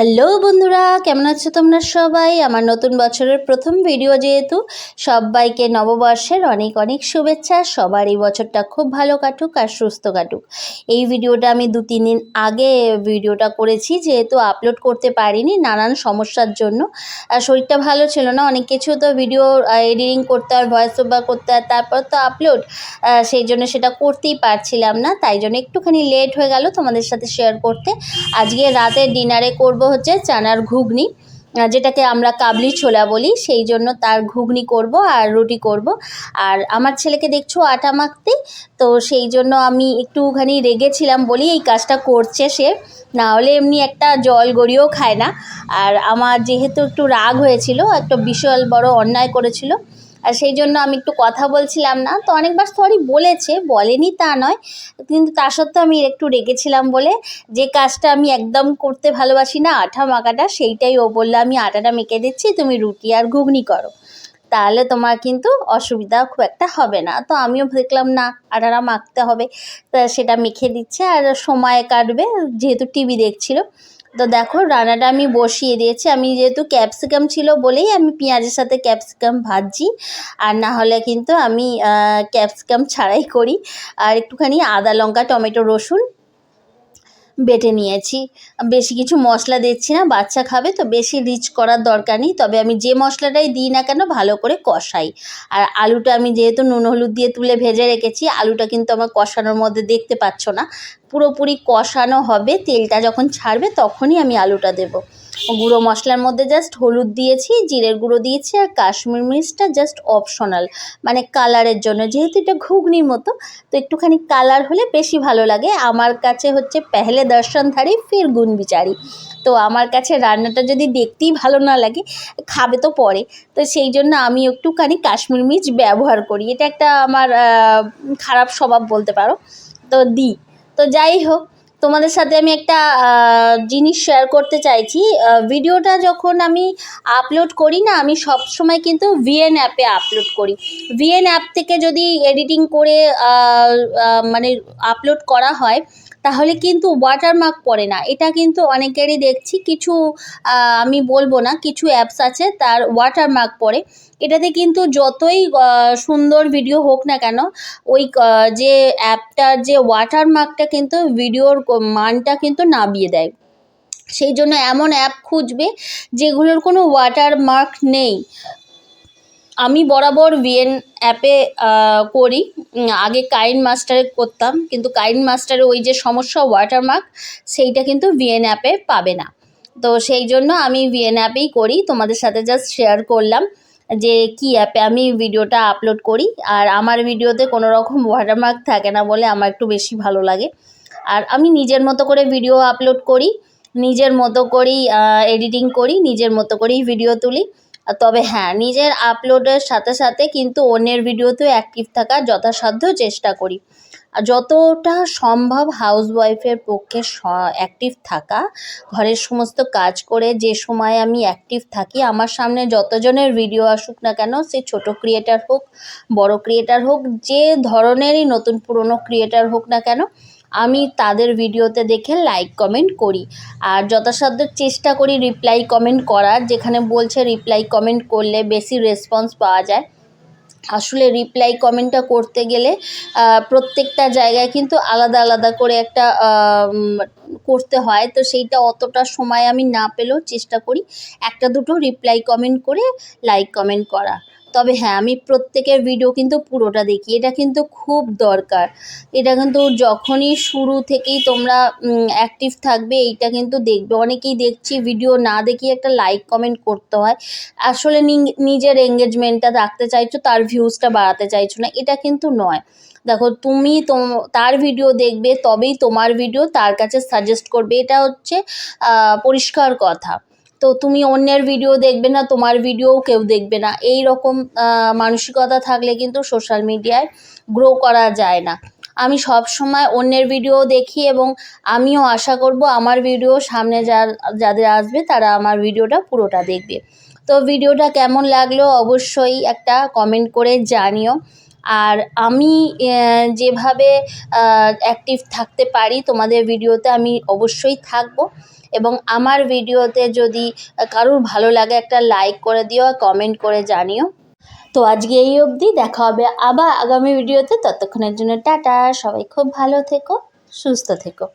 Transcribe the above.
Hello বন্ধুরা, কেমন আছো তোমরা সবাই? আমার নতুন বছরের প্রথম ভিডিও যেহেতু, সবাইকে নববর্ষের অনেক অনেক শুভেচ্ছা। সবার এই বছরটা খুব ভালো কাটুক আর সুস্থ কাটুক। এই ভিডিওটা আমি দু, তিন দিন আগে ভিডিওটা করেছি, যেহেতু আপলোড করতে পারিনি নানান সমস্যার জন্য। আর শরীরটা ভালো ছিল না, অনেক কিছু তো ভিডিও এডিটিং করতে হয় ভয়েস ওভার করতে হয় তারপর তো আপলোড সেই জন্য সেটা করতেই পারছিলাম না। তাই জন্য একটুখানি লেট হয়ে গেল তোমাদের সাথে শেয়ার করতে। আজকে রাতে ডিনারে করব হচ্ছে চানার ঘুগনি যেটাকে আমরা কাবলি ছোলা বলি, সেই জন্য তার ঘুগনি করব আর রুটি করব। আর আমার ছেলেকে দেখছ আটা মাখতে, তো সেই জন্য আমি একটুখানি রেগেছিলাম বলি এই কাজটা করছে সে, না হলে এমনি একটা জল গড়িয়েও খায় না। আর আমার যেহেতু একটু রাগ হয়েছিল, একটা বিশাল বড় অন্যায় করেছিল আর সেই জন্য আমি একটু কথা বলছিলাম না। তো অনেকবার সরি বলেছে, বলেনি তা নয়। কিন্তু তা সত্ত্বেও আমি একটু রেগেছিলাম বলে, যে কাজটা আমি একদম করতে ভালোবাসি না, আঠা মাখাটা, সেইটাই ও বলল, আমি আটাটা মেখে দিচ্ছি, তুমি রুটি আর ঘুগনি করো। তাহলে তোমার কিন্তু অসুবিধা খুব একটা হবে না। তো আমিও দেখলাম, না, আটাটা মাখতে হবে। তা সেটা মেখে দিচ্ছে, আর সময় কাটবে, যেহেতু টিভি দেখছিল। তো দেখো, রান্নাটা আমি বসিয়ে দিয়েছি। আমি যেহেতু ক্যাপসিকাম ছিল বলেই আমি পেঁয়াজের সাথে ক্যাপসিকাম ভাজছি। আর না হলে কিন্তু আমি ক্যাপসিকাম ছাড়াই করি। আর একটুখানি আদা, লঙ্কা, টমেটো, রসুন বেটে নিয়েছি। বেশি কিছু মশলা দিচ্ছি না, বাচ্চা খাবে তো বেশি রিচ করার দরকার নেই। তবে আমি যে মশলাটাই দিই না কেন, ভালো করে কষাই। আর আলুটা আমি যেহেতু নুন, হলুদ দিয়ে তুলে ভেজে রেখেছি, আলুটা কিন্তু আমার কষানোর মধ্যে দেখতে পাচ্ছ না। পুরোপুরি কষানো হবে, তেলটা যখন ছাড়বে তখনই আমি আলুটা দেবো। গুঁড়ো মশলার মধ্যে জাস্ট হলুদ দিয়েছি, জিরের গুঁড়ো দিয়েছি আর কাশ্মীর মির্চটা জাস্ট অপশনাল মানে কালারের জন্য, যেহেতু এটা ঘুগনির মতো, তো একটুখানি কালার হলে বেশি ভালো লাগে। আমার কাছে হচ্ছে পেহলে দর্শনধারী ফির গুণ বিচারি। তো আমার কাছে রান্নাটা যদি দেখতেই ভালো না লাগে, খাবে তো পরে। তো সেই জন্য আমি একটুখানি কাশ্মীর মির্চ ব্যবহার করি। এটা একটা আমার খারাপ স্বভাব বলতে পারো। তো দিই। তো যাই হোক তোমাদের সাথে আমি একটা জিনিস শেয়ার করতে চাইছি। ভিডিওটা যখন আমি আপলোড করি না, আমি সব সময় কিন্তু ভিএন অ্যাপে আপলোড করি। ভিএন অ্যাপ থেকে যদি এডিটিং করে মানে আপলোড করা হয় তাহলে কিন্তু ওয়াটারমার্ক পড়ে না। এটা কিন্তু অনেকেরই দেখছি, কিছু আমি বলব না, কিছু অ্যাপস আছে তার ওয়াটারমার্ক পড়ে। এটাতে কিন্তু যতই সুন্দর ভিডিও হোক না কেন, ওই যে অ্যাপটার যে ওয়াটারমার্কটা কিন্তু ভিডিওর মানটা কিন্তু নামিয়ে দেয়। সেই জন্য এমন অ্যাপ খুঁজবে যেগুলোর কোনো ওয়াটারমার্ক নেই। আমি বরাবর ভিএন অ্যাপে করি। আগে কাইন মাস্টারে করতাম, কিন্তু কাইন মাস্টারে ওই যে সমস্যা ওয়াটারমার্ক সেইটা কিন্তু ভিএন অ্যাপে পাবে না। তো সেই জন্য আমি ভিএন অ্যাপেই করি। তোমাদের সাথে জাস্ট শেয়ার করলাম যে কি অ্যাপে আমি ভিডিওটা আপলোড করি। আর আমার ভিডিওতে কোনো রকম ওয়াটারমার্ক থাকে না বলে আমার একটু বেশি ভালো লাগে। আর আমি নিজের মতো করে ভিডিও আপলোড করি, নিজের মতো করেই এডিটিং করি, নিজের মতো করেই ভিডিও তুলি। তবে হ্যাঁ নিজের আপলোডের সাথে সাথে কিন্তু অন্যের ভিডিওতেও অ্যাক্টিভ থাকার যথাসাধ্য চেষ্টা করি। আর যতটা সম্ভব হাউস ওয়াইফের পক্ষে অ্যাক্টিভ থাকা, ঘরের সমস্ত কাজ করে যে সময় আমি অ্যাক্টিভ থাকি, আমার সামনে যতজনের ভিডিও আসুক না কেন, সে ছোট ক্রিয়েটার হোক, বড় ক্রিয়েটার হোক, যে ধরনেরই নতুন পুরনো ক্রিয়েটার হোক না কেন আমি তাদের ভিডিওতে দেখে লাইক কমেন্ট করি। আর যথাসাধ্য চেষ্টা করি রিপ্লাই কমেন্ট করার, যেখানে বলছে রিপ্লাই কমেন্ট করলে বেশি রেসপন্স পাওয়া যায়। আসলে রিপ্লাই কমেন্টটা করতে গেলে প্রত্যেকটা জায়গায় কিন্তু আলাদা আলাদা করে একটা করতে হয়। তো সেইটা অতটা সময় আমি না পেলেও চেষ্টা করি একটা দুটো রিপ্লাই কমেন্ট করে লাইক কমেন্ট করা। তবে হ্যাঁ আমি প্রত্যেকের ভিডিও কিন্তু পুরোটা দেখি। এটা কিন্তু খুব দরকার। এটা কিন্তু যখনই শুরু থেকেই তোমরা অ্যাক্টিভ থাকবে, এইটা কিন্তু দেখবে। অনেকেই দেখছি ভিডিও না দেখিয়ে একটা লাইক কমেন্ট করতে হয়। আসলে নিজের এঙ্গেজমেন্টটা রাখতে চাইছো, তার ভিউজটা বাড়াতে চাইছো না। এটা কিন্তু নয়। দেখো, তুমি তোম- তার ভিডিও দেখবে, তবেই তোমার ভিডিও তার কাছে সাজেস্ট করবে। এটা হচ্ছে পরিষ্কার কথা। তো তুমি অন্যের ভিডিও দেখবে না, তোমার ভিডিও কেউ দেখবে না। এই রকম মানসিকতা থাকলে কিন্তু সোশ্যাল মিডিয়ায় গ্রো করা যায় না। আমি সব সময় অন্যের ভিডিও দেখি এবং আমিও আশা করব আমার ভিডিও সামনে যার, যাদের আসবে তারা আমার ভিডিওটা পুরোটা দেখবে। তো ভিডিওটা কেমন লাগল অবশ্যই একটা কমেন্ট করে জানিও। আর আমি যেভাবে অ্যাক্টিভ থাকতে পারি তোমাদের ভিডিওতে আমি অবশ্যই থাকব। এবং আমার ভিডিওতে যদি কারুর ভালো লাগে একটা লাইক করে দিও কমেন্ট করে জানিও। তো আজকে এই অবধি, দেখা হবে আবার আগামী ভিডিওতে। ততক্ষণের জন্য টাটা, সবাই খুব ভালো থেকো, সুস্থ থেকো।